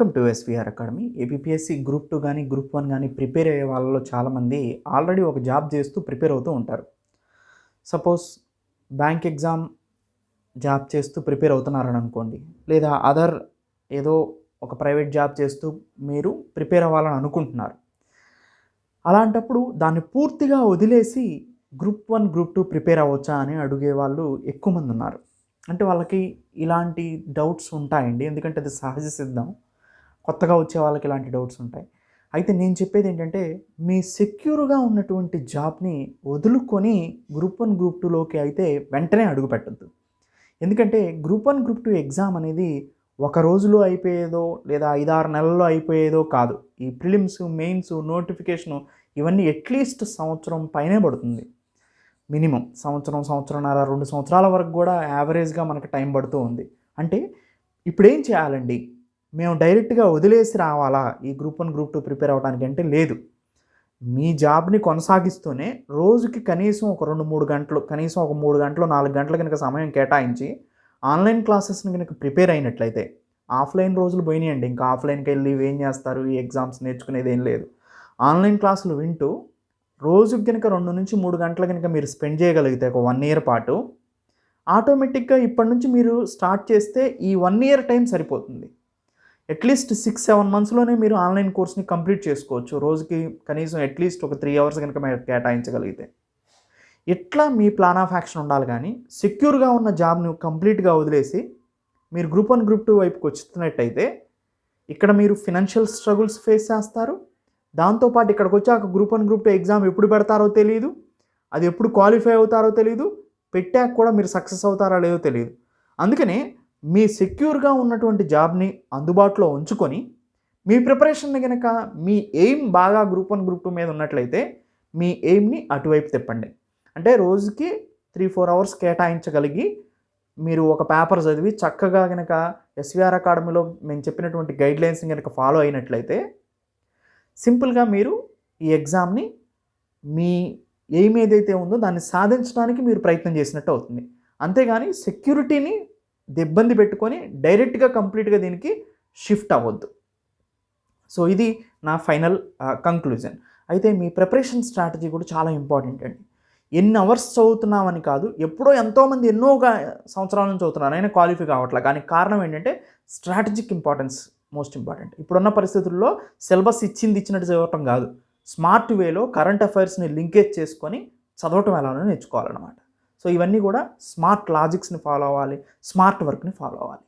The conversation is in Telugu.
Welcome to SVR academy. APSC group two కానీ గ్రూప్ వన్ కానీ ప్రిపేర్ అయ్యే వాళ్ళలో చాలామంది ఆల్రెడీ ఒక జాబ్ చేస్తూ ప్రిపేర్ అవుతూ ఉంటారు. సపోజ్ బ్యాంక్ ఎగ్జామ్ జాబ్ చేస్తూ ప్రిపేర్ అవుతున్నారని అనుకోండి లేదా అదర్ ఏదో ఒక ప్రైవేట్ జాబ్ చేస్తూ మీరు ప్రిపేర్ అవ్వాలని అనుకుంటున్నారు. అలాంటప్పుడు దాన్ని పూర్తిగా వదిలేసి group one group two prepare అవ్వచ్చా అని అడిగే వాళ్ళు ఎక్కువ మంది ఉన్నారు. అంటే వాళ్ళకి ఇలాంటి డౌట్స్ ఉంటాయండి. ఎందుకంటే అది సహజ సిద్ధం. కొత్తగా వచ్చే వాళ్ళకి ఇలాంటి డౌట్స్ ఉంటాయి. అయితే నేను చెప్పేది ఏంటంటే మీ సెక్యూర్గా ఉన్నటువంటి జాబ్ని వదులుకొని గ్రూప్ వన్ గ్రూప్ టూలోకి అయితే వెంటనే అడుగుపెట్టద్దు ఎందుకంటే group one group two exam అనేది ఒక రోజులో అయిపోయేదో లేదా ఐదారు నెలల్లో అయిపోయేదో కాదు. ఈ ప్రిలిమ్స్ మెయిన్స్ నోటిఫికేషను ఇవన్నీ అట్లీస్ట్ సంవత్సరం పైనే పడుతుంది. మినిమం సంవత్సరం సంవత్సరంన్నర రెండు సంవత్సరాల వరకు కూడా యావరేజ్గా మనకు టైం పడుతూ ఉంది. అంటే ఇప్పుడు ఏం చేయాలండి? మేము డైరెక్ట్గా వదిలేసి రావాలా? ఈ group one group two prepare అవ్వడానికి అంటే లేదు. మీ జాబ్ని కొనసాగిస్తూనే రోజుకి కనీసం ఒక రెండు మూడు గంటలు కనీసం ఒక మూడు గంటలు నాలుగు గంటలు కనుక సమయం కేటాయించి ఆన్లైన్ క్లాసెస్ని కనుక ప్రిపేర్ అయినట్లయితే ఆఫ్లైన్ రోజులు పోయినాయండి. ఇంకా ఆఫ్లైన్కి వెళ్ళి ఏం చేస్తారు? ఈ ఎగ్జామ్స్ నేర్చుకునేది ఏం లేదు. ఆన్లైన్ క్లాసులు వింటూ రోజుకి కనుక రెండు నుంచి మూడు గంటలు కనుక మీరు స్పెండ్ చేయగలిగితే ఒక వన్ ఇయర్ పాటు ఆటోమేటిక్గా ఇప్పటి నుంచి మీరు స్టార్ట్ చేస్తే ఈ వన్ ఇయర్ టైం సరిపోతుంది. అట్లీస్ట్ సిక్స్ సెవెన్ మంత్స్లోనే మీరు ఆన్లైన్ కోర్స్ని కంప్లీట్ చేసుకోవచ్చు. రోజుకి కనీసం అట్లీస్ట్ ఒక త్రీ అవర్స్ కనుక మీరు కేటాయించగలిగితే. ఇట్లా మీ ప్లాన్ ఆఫ్ యాక్షన్ ఉండాలి కానీ సెక్యూర్గా ఉన్న జాబ్ని కంప్లీట్గా వదిలేసి మీరు గ్రూప్ వన్ గ్రూప్ టూ వైపుకి వచ్చినట్టయితే ఇక్కడ మీరు ఫినాన్షియల్ స్ట్రగుల్స్ ఫేస్ చేస్తారు. దాంతోపాటు ఇక్కడికి వచ్చాక group one group two exam ఎప్పుడు పెడతారో తెలియదు అది ఎప్పుడు క్వాలిఫై అవుతారో తెలియదు పెట్టాక కూడా మీరు సక్సెస్ అవుతారో లేదో తెలియదు అందుకనే మీ సెక్యూర్గా ఉన్నటువంటి జాబ్ని అందుబాటులో ఉంచుకొని మీ ప్రిపరేషన్ని కనుక మీ ఎయిమ్ బాగా గ్రూప్ వన్ గ్రూప్ టూ మీద ఉన్నట్లయితే మీ ఎయిమ్ని అటువైపు తిప్పండి. అంటే రోజుకి త్రీ ఫోర్ అవర్స్ కేటాయించగలిగి మీరు ఒక పేపర్ చదివి చక్కగా కనుక ఎస్విఆర్ అకాడమీలో మేము చెప్పినటువంటి గైడ్లైన్స్ని కనుక ఫాలో అయినట్లయితే సింపుల్గా మీరు ఈ ఎగ్జామ్ని మీ ఎయిమ్ ఏదైతే ఉందో దాన్ని సాధించడానికి మీరు ప్రయత్నం చేసినట్టు అవుతుంది. అంతేగాని సెక్యూరిటీని ఇబ్బంది పెట్టుకొని డైరెక్ట్గా కంప్లీట్గా దీనికి షిఫ్ట్ అవ్వద్దు. సో ఇది నా ఫైనల్ కంక్లూజన్. అయితే మీ ప్రిపరేషన్ స్ట్రాటజీ కూడా చాలా ఇంపార్టెంట్ అండి. ఎన్ని అవర్స్ చదువుతున్నామని కాదు ఎప్పుడో ఎంతోమంది ఎన్నో సంవత్సరాల నుంచి చదువుతున్నారు. అయినా క్వాలిఫై కావట్లేదు కానీ కారణం ఏంటంటే స్ట్రాటజిక్ ఇంపార్టెన్స్ మోస్ట్ ఇంపార్టెంట్. ఇప్పుడున్న పరిస్థితుల్లో సిలబస్ ఇచ్చింది ఇచ్చినట్టు చదవటం కాదు. స్మార్ట్ వేలో కరెంట్ అఫైర్స్ని లింకేజ్ చేసుకొని చదవటం ఎలానో నేర్చుకోవాలన్నమాట. సో ఇవన్నీ కూడా స్మార్ట్ లాజిక్స్ని ఫాలో అవ్వాలి స్మార్ట్ వర్క్ని ఫాలో అవ్వాలి.